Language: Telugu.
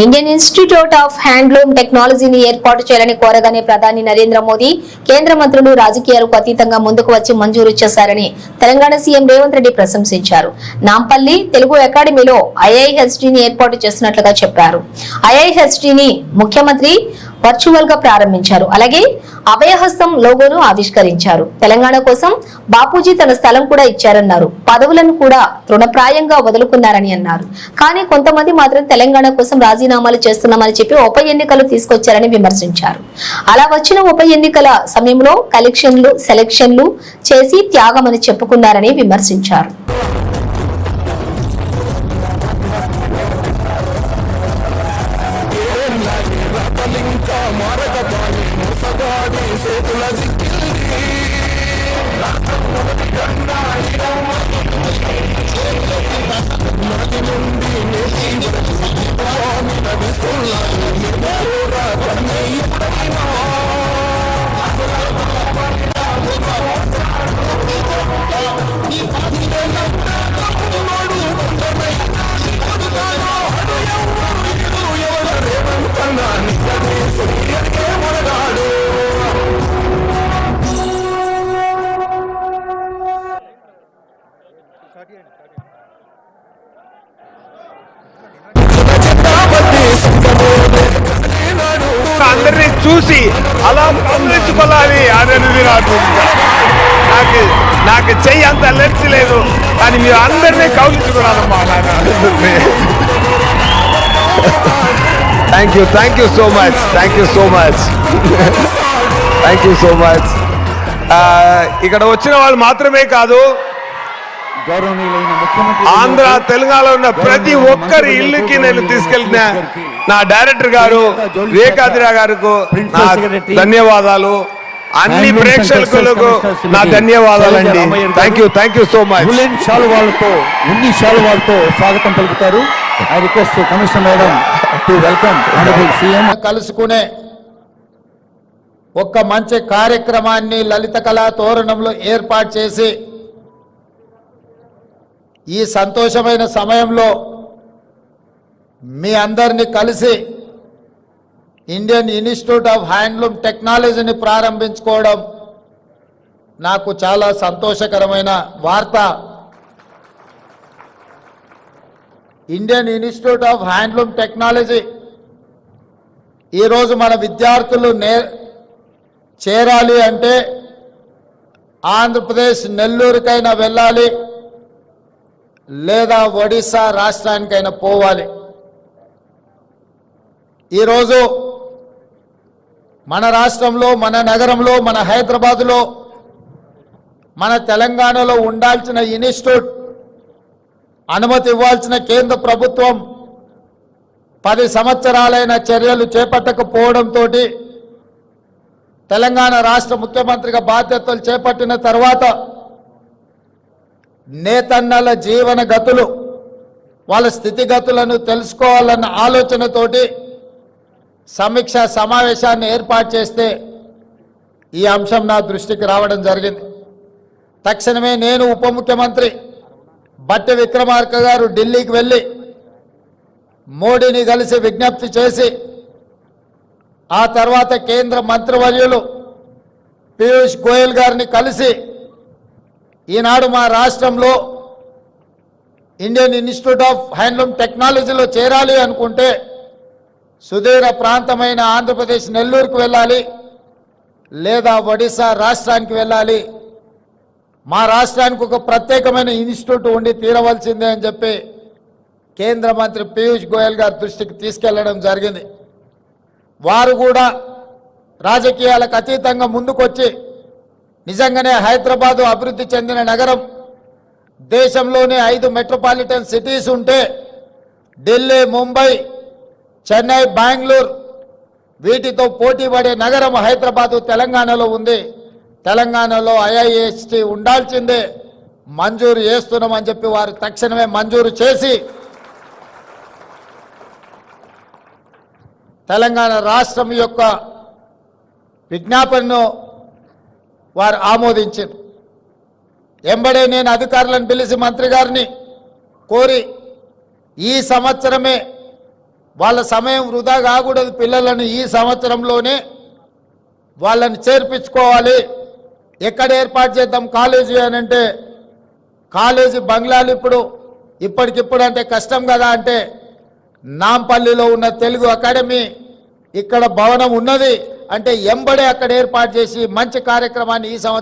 ఇండియన్ ఇన్స్టిట్యూట్ ఆఫ్ హ్యాండ్లూమ్ టెక్నాలజీని ఏర్పాటు చేయాలని కోరగానే ప్రధాని నరేంద్ర మోదీ కేంద్ర మంత్రులు రాజకీయాలకు అతీతంగా ముందుకు వచ్చి మంజూరు చేశారని తెలంగాణ సీఎం రేవంత్ రెడ్డి ప్రశంసించారు. నాంపల్లి తెలుగు అకాడమీలో ఐఐహెచ్డిని ఏర్పాటు చేసినట్లుగా చెప్పారు. ఐఐహెచ్డిని ముఖ్యమంత్రి వర్చువల్గా ప్రారంభించారు. అలాగే అభయహస్తం లోగోను ఆవిష్కరించారు. తెలంగాణ కోసం బాపూజీ తన స్థలం కూడా ఇచ్చారన్నారు. పదవులను కూడా తృణప్రాయంగా వదులుకున్నారని అన్నారు. కానీ కొంతమంది మాత్రం తెలంగాణ కోసం రాజీనామాలు చేస్తున్నామని చెప్పి ఉప ఎన్నికలు తీసుకొచ్చారని విమర్శించారు. అలా వచ్చిన ఉప ఎన్నికల సమయంలో కలెక్షన్లు సెలక్షన్లు చేసి త్యాగమని చెప్పుకున్నారని విమర్శించారు. అందరినీ చూసి అలా గమనించుకోవాలి అనేది నాకు నాకు నాకు చెయ్యి అంత లెన్స్ లేదు. కానీ మీరు అందరినీ కౌలించుకున్నారమ్మా thank you thank you so much thank you so much thank you so much ఇక్కడ వచ్చిన వాళ్ళు మాత్రమే కాదు ఆంధ్ర తెలంగాణలో ఉన్న ప్రతి ఒక్కరి ఇల్లుకి నేను తీసుకెళ్ళిన నా డైరెక్టర్ గారు వివేకాదిరా గారికి ధన్యవాదాలు. అన్ని ప్రేక్షకులకు నా ధన్యవాదాలండి. Thank you thank you so much woollen శాలువాలతో ఉన్ని శాలువాలతో స్వాగతం పలుకుతారు. I request commissioner madam to welcome CM కలుసుకునే ఒక్క మంచి కార్యక్రమాన్ని లలిత కళా తోరణంలో ఏర్పాటు చేసి ఈ సంతోషమైన సమయంలో మీ అందరినీ కలిసి ఇండియన్ ఇన్స్టిట్యూట్ ఆఫ్ హ్యాండ్లూమ్ టెక్నాలజీని ప్రారంభించుకోవడం నాకు చాలా సంతోషకరమైన వార్త. Indian Institute of Handloom Technology ఈరోజు మన విద్యార్థులు నే చేరాలి అంటే ఆంధ్రప్రదేశ్ నెల్లూరుకైనా వెళ్ళాలి లేదా ఒడిశా రాష్ట్రానికైనా పోవాలి. ఈరోజు మన రాష్ట్రంలో మన నగరంలో మన హైదరాబాదులో మన తెలంగాణలో ఉండాల్సిన ఇన్స్టిట్యూట్ అనుమతి ఇవ్వాల్సిన కేంద్ర ప్రభుత్వం పది సంవత్సరాలైన చర్యలు చేపట్టకపోవడంతో తెలంగాణ రాష్ట్ర ముఖ్యమంత్రిగా బాధ్యతలు చేపట్టిన తర్వాత నేతన్నల జీవన గతులు వాళ్ళ స్థితిగతులను తెలుసుకోవాలన్న ఆలోచనతోటి సమీక్ష సమావేశాన్ని ఏర్పాటు చేస్తే ఈ అంశం నా దృష్టికి రావడం జరిగింది. తక్షణమే నేను ఉప ముఖ్యమంత్రి బట్టి విక్రమార్క గారు ఢిల్లీకి వెళ్ళి మోడీని కలిసి విజ్ఞప్తి చేసి ఆ తర్వాత కేంద్ర మంత్రివర్యులు పీయూష్ గోయల్ గారిని కలిసి ఈనాడు మా రాష్ట్రంలో ఇండియన్ ఇన్స్టిట్యూట్ ఆఫ్ హ్యాండ్లూమ్ టెక్నాలజీలో చేరాలి అనుకుంటే సుదూర ప్రాంతమైన ఆంధ్రప్రదేశ్ నెల్లూరుకు వెళ్ళాలి లేదా ఒడిశా రాష్ట్రానికి వెళ్ళాలి. మా రాష్ట్రానికి ఒక ప్రత్యేకమైన ఇన్స్టిట్యూట్ ఉండి తీరవలసిందే అని చెప్పి కేంద్ర మంత్రి పీయూష్ గోయల్ గారి దృష్టికి తీసుకెళ్ళడం జరిగింది. వారు కూడా రాజకీయాలకు అతీతంగా ముందుకొచ్చి నిజంగానే హైదరాబాదు అభివృద్ధి చెందిన నగరం దేశంలోనే ఐదు మెట్రోపాలిటన్ సిటీస్ ఉంటే ఢిల్లీ ముంబై చెన్నై బెంగళూరు వీటితో పోటీ పడే నగరం హైదరాబాదు తెలంగాణలో ఉంది. తెలంగాణలో ఐఐఎస్టి ఉండాల్సిందే. మంజూరు చేస్తున్నామని చెప్పి వారు తక్షణమే మంజూరు చేసి తెలంగాణ రాష్ట్రం యొక్క విజ్ఞాపనను వారు ఆమోదించారు. ఎంబడే నేను అధికారులను పిలిచి మంత్రి గారిని కోరి ఈ సంవత్సరమే వాళ్ళ సమయం వృధా కాకూడదు పిల్లలను ఈ సంవత్సరంలోనే వాళ్ళని చేర్పించుకోవాలి. ఎక్కడ ఏర్పాటు చేద్దాం కాలేజీ అని అంటే కాలేజీ బంగ్లాలు ఇప్పుడు ఇప్పటికిప్పుడు అంటే కష్టం కదా అంటే నాంపల్లిలో ఉన్న తెలుగు అకాడమీ ఇక్కడ భవనం ఉన్నది. అంటే ఎంబడే అక్కడ ఏర్పాటు చేసి మంచి కార్యక్రమాన్ని ఈ సంవత్సరం